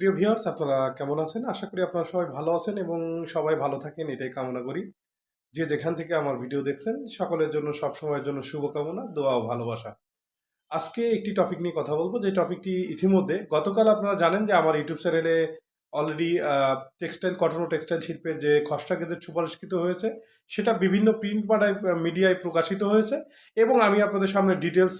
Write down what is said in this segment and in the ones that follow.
প্রিয় ভিউয়ার্স, আপনারা কেমন আছেন? আশা করি আপনারা সবাই ভালো আছেন এবং সবাই ভালো থাকেন, এটাই কামনা করি। যে যেখান থেকে আমার ভিডিও দেখছেন, সকলের জন্য, সব সময়ের জন্য শুভকামনা, দোয়া ও ভালোবাসা। আজকে একটি টপিক নিয়ে কথা বলব। যে টপিকটি ইতিমধ্যে, গতকাল আপনারা জানেন যে আমার ইউটিউব চ্যানেলে অলরেডি টেক্সটাইল কটন ও টেক্সটাইল শিল্পের যে খসড়া গেজেট সুপারিশকৃত হয়েছে, সেটা বিভিন্ন প্রিন্ট মিডিয়ায় প্রকাশিত হয়েছে এবং আমি আপনাদের সামনে ডিটেলস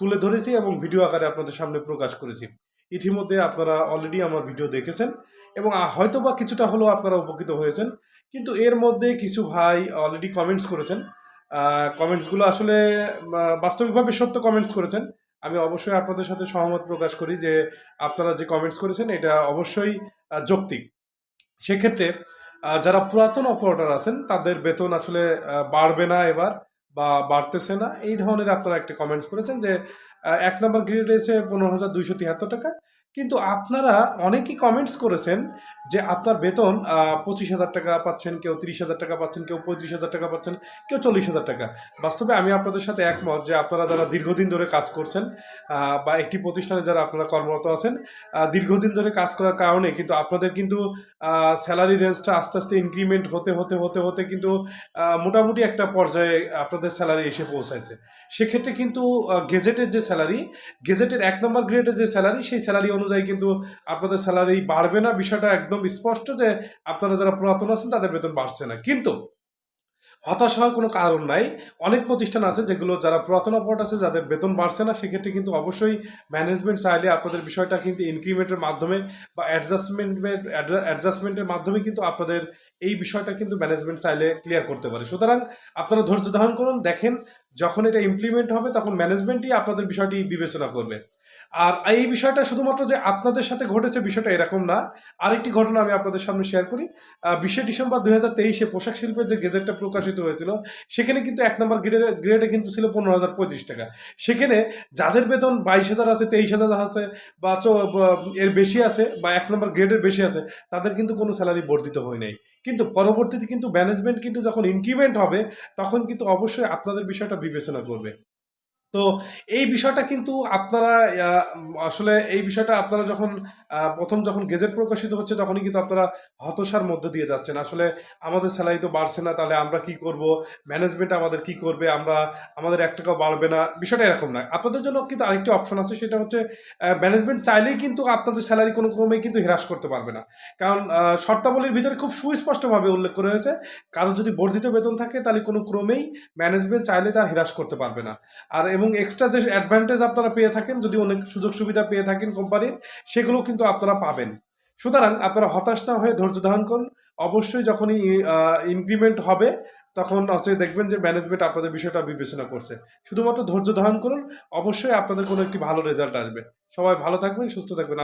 তুলে ধরেছি এবং ভিডিও আকারে আপনাদের সামনে প্রকাশ করেছি। ইতিমধ্যে আপনারা অলরেডি আমার ভিডিও দেখেছেন এবং হয়তো বা কিছুটা হলেও আপনারা উপকৃত হয়েছেন। কিন্তু এর মধ্যে কিছু ভাই অলরেডি কমেন্টস করেছেন। কমেন্টসগুলো আসলে বাস্তবিকভাবে সত্য কমেন্টস করেছেন। আমি অবশ্যই আপনাদের সাথে সহমত প্রকাশ করি যে, আপনারা যে কমেন্টস করেছেন, এটা অবশ্যই যৌক্তিক। সেক্ষেত্রে যারা পুরাতন অপারেটর আছেন, তাদের বেতন আসলে বাড়বে না এবার। বা বাড়তেছে না, এই ধরনের আপনারা একটা কমেন্টস করেছেন যে এক নম্বর গ্রিড রয়েছে পনেরো হাজার দুইশো তিয়াত্তর টাকা কিন্তু আপনারা অনেকেই কমেন্টস করেছেন যে আপনার বেতন পঁচিশ হাজার টাকা পাচ্ছেন, কেউ তিরিশ হাজার টাকা পাচ্ছেন, কেউ পঁয়ত্রিশ হাজার টাকা পাচ্ছেন, কেউ চল্লিশ হাজার টাকা। বাস্তবে আমি আপনাদের সাথে একমত যে আপনারা যারা দীর্ঘদিন ধরে কাজ করছেন বা একটি প্রতিষ্ঠানে যারা আপনারা কর্মরত আছেন দীর্ঘদিন ধরে কাজ করার কারণে কিন্তু আপনাদের কিন্তু স্যালারি রেঞ্জটা আস্তে আস্তে ইনক্রিমেন্ট হতে হতে হতে হতে কিন্তু মোটামুটি একটা পর্যায়ে আপনাদের স্যালারি এসে পৌঁছাইছে। সেক্ষেত্রে কিন্তু গেজেটের যে স্যালারি গেজেটের এক নম্বর গ্রেডের যে স্যালারি সেই স্যালারি অনুযায়ী কিন্তু আপনাদের স্যালারি বাড়বে না। বিষয়টা একদম স্পষ্ট যে আপনারা যারা পুরাতন আছেন, তাদের বেতন বাড়ছে না। কিন্তু হতাশ হওয়ার কোনো কারণ নাই। অনেক প্রতিষ্ঠান আছে যেগুলো যারা পুরাতন অপারেট আছে, যাদের বেতন বাড়ছে না, সেক্ষেত্রে কিন্তু অবশ্যই ম্যানেজমেন্ট চাইলে আপনাদের বিষয়টা কিন্তু ইনক্রিমেন্টের মাধ্যমে বা অ্যাডজাস্টমেন্টের অ্যাডজাস্টমেন্টের মাধ্যমে কিন্তু আপনাদের এই বিষয়টা কিন্তু ম্যানেজমেন্ট চাইলে ক্লিয়ার করতে পারে। সুতরাং আপনারা ধৈর্য ধারণ করুন, দেখেন যখন এটা ইমপ্লিমেন্ট হবে, তখন ম্যানেজমেন্টই আপনাদের বিষয়টি বিবেচনা করবে। আর এই বিষয়টা শুধুমাত্র যে আপনাদের সাথে ঘটেছে বিষয়টা এরকম না। আরেকটি ঘটনা আমি আপনাদের সামনে শেয়ার করি। বিশে ডিসেম্বর দুই হাজার তেইশে পোশাক শিল্পের যে গেজেটটা প্রকাশিত হয়েছিল, সেখানে কিন্তু এক নম্বর গ্রেডে গ্রেডে কিন্তু ছিল পনেরো হাজার পঁয়ত্রিশ টাকা। সেখানে যাদের বেতন বাইশ হাজার আছে, তেইশ হাজার আছে বা এর বেশি আছে বা এক নম্বর গ্রেডের বেশি আছে, তাদের কিন্তু কোনো স্যালারি বর্ধিত হয় নাই। কিন্তু পরবর্তীতে কিন্তু ম্যানেজমেন্ট কিন্তু যখন ইনক্রিমেন্ট হবে, তখন কিন্তু অবশ্যই আপনাদের বিষয়টা বিবেচনা করবে। তো এই বিষয়টা কিন্তু আপনারা আসলে এই বিষয়টা আপনারা যখন প্রথম যখন গেজেট প্রকাশিত হচ্ছে তখনই কিন্তু আপনারা হতাশার মধ্যে দিয়ে যাচ্ছেন। আসলে আমাদের স্যালারি তো বাড়ছে না, তাহলে আমরা কি করব? ম্যানেজমেন্ট আমাদের কি করবে? আমরা, আমাদের এক টাকাও বাড়বে না। বিষয়টা এরকম না আপনাদের জন্য কিন্তু আরেকটি অপশন আছে, সেটা হচ্ছে ম্যানেজমেন্ট চাইলেই কিন্তু আপনাদের স্যালারি কোনো ক্রমেই কিন্তু হ্রাস করতে পারবে না। কারণ শর্তাবলীর ভিতরে খুব সুস্পষ্টভাবে উল্লেখ করা হয়েছে, কারও যদি বর্ধিত বেতন থাকে তাহলে কোনো ক্রমেই ম্যানেজমেন্ট চাইলে তা হ্রাস করতে পারবে না। আর এবং এক্সট্রা যে অ্যাডভান্টেজ আপনারা পেয়ে থাকেন, যদি অনেক সুযোগ সুবিধা পেয়ে থাকেন কোম্পানির সেগুলো কিন্তু আপনারা পাবেন। সুতরাং আপনারা হতাশ না হয়ে ধৈর্য ধারণ করুন। অবশ্যই যখনই ইনক্রিমেন্ট হবে, তখন হচ্ছে দেখবেন যে ম্যানেজমেন্ট আপনাদের বিষয়টা বিবেচনা করছে। শুধুমাত্র ধৈর্য ধারণ করুন, অবশ্যই আপনাদের কোনো একটি ভালো রেজাল্ট আসবে। সবাই ভালো থাকবেন, সুস্থ থাকবেন।